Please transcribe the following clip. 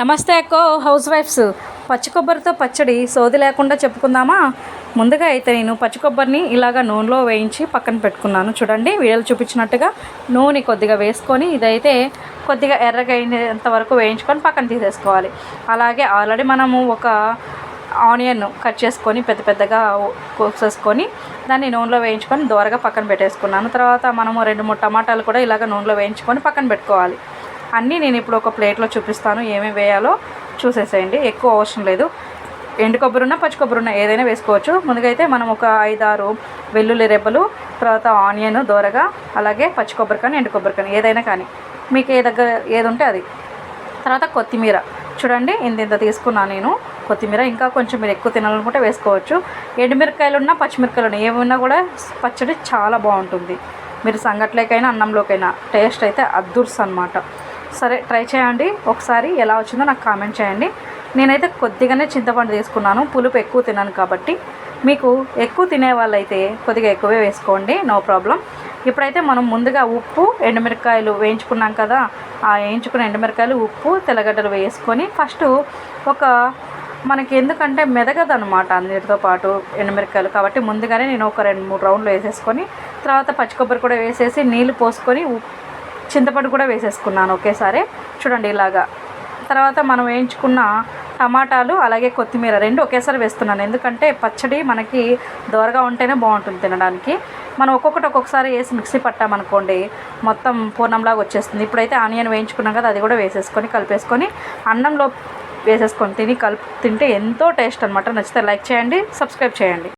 నమస్తే అక్కో house wives. పచ్చి కొబ్బరితో పచ్చడి సోది లేకుండా చెప్పుకుందామా? ముందుగా అయితే నేను పచ్చి కొబ్బరిని ఇలాగ నూనెలో వేయించి పక్కన పెట్టుకున్నాను. చూడండి వీడియోలు చూపించినట్టుగా నూనె కొద్దిగా వేసుకొని ఇదైతే కొద్దిగా ఎర్రగా అయినంత వరకు వేయించుకొని పక్కన తీసేసుకోవాలి. అలాగే ఆల్రెడీ మనము ఒక ఆనియన్ కట్ చేసుకొని పెద్ద పెద్దగా కోసేసుకొని దాన్ని నూనెలో వేయించుకొని దోరగా పక్కన పెట్టేసుకున్నాను. తర్వాత మనము రెండు మూడు టమాటాలు కూడా ఇలాగ నూనెలో వేయించుకొని పక్కన పెట్టుకోవాలి. అన్నీ నేను ఇప్పుడు ఒక ప్లేట్లో చూపిస్తాను ఏమేమి వేయాలో చూసేసేయండి. ఎక్కువ అవసరం లేదు. ఎండు కొబ్బరి ఉన్న పచ్చి కొబ్బరి ఉన్న ఏదైనా వేసుకోవచ్చు. ముందుగా అయితే మనం ఒక ఐదారు వెల్లుల్లి రెబ్బలు తర్వాత ఆనియన్ దోరగా అలాగే పచ్చి కొబ్బరి కానీ ఎండు కొబ్బరి కానీ ఏదైనా కానీ. మీకు ఏ దగ్గర ఏది ఉంటే అది. తర్వాత కొత్తిమీర. చూడండి ఇంత ఇంత తీసుకున్నాను నేను కొత్తిమీర. ఇంకా కొంచెం మీరు ఎక్కువ తినాలనుకుంటే వేసుకోవచ్చు. ఎండుమిరకాయలు ఉన్నా పచ్చిమిరకాయలు ఉన్నా ఏమున్నా కూడా పచ్చడి చాలా బాగుంటుంది. మీరు సంగట్లేకైనా అన్నంలోకైనా టేస్ట్ అయితే అద్దుర్స్ అనమాట సరే ట్రై చేయండి. ఒకసారి ఎలా వచ్చిందో నాకు కామెంట్ చేయండి. నేనైతే కొద్దిగానే చింతపండు తీసుకున్నాను. పులుపు ఎక్కువ తినాను కాబట్టి. మీకు ఎక్కువ తినే వాళ్ళైతే కొద్దిగా ఎక్కువే వేసుకోండి. No problem. ఇప్పుడైతే మనం ముందుగా ఉప్పు ఎండుమిరకాయలు వేయించుకున్నాం కదా ఆ వేయించుకున్న ఎండుమిరకాయలు ఉప్పు తెల్లగడ్డలు వేసుకొని ఫస్ట్ ఒక మనకి ఎందుకంటే మెదగదు అనమాట అందరితో పాటు ఎండుమిరకాయలు కాబట్టి ముందుగానే నేను ఒక రెండు మూడు రౌండ్లు వేసేసుకొని తర్వాత పచ్చి కొబ్బరి కూడా వేసేసి నీళ్ళు పోసుకొని చింతపండు కూడా వేసేసుకున్నాను ఒకేసారి. చూడండి ఇలాగా. తర్వాత మనం వేయించుకున్న టమాటాలు అలాగే కొత్తిమీర రెండు ఒకేసారి వేస్తున్నాను. ఎందుకంటే పచ్చడి మనకి దోరగా ఉంటేనే బాగుంటుంది తినడానికి. మనం ఒక్కొక్కటి ఒక్కొక్కసారి వేసి మిక్సీ పట్టామనుకోండి మొత్తం పూర్ణంలాగా వచ్చేస్తుంది. ఇప్పుడైతే ఆనియన్ వేయించుకున్నాం కదా అది కూడా వేసేసుకొని కలిపేసుకొని అన్నంలో వేసేసుకొని తిని కలుపు తింటే ఎంతో టేస్ట్ అనమాట నచ్చితే లైక్ చేయండి సబ్స్క్రైబ్ చేయండి.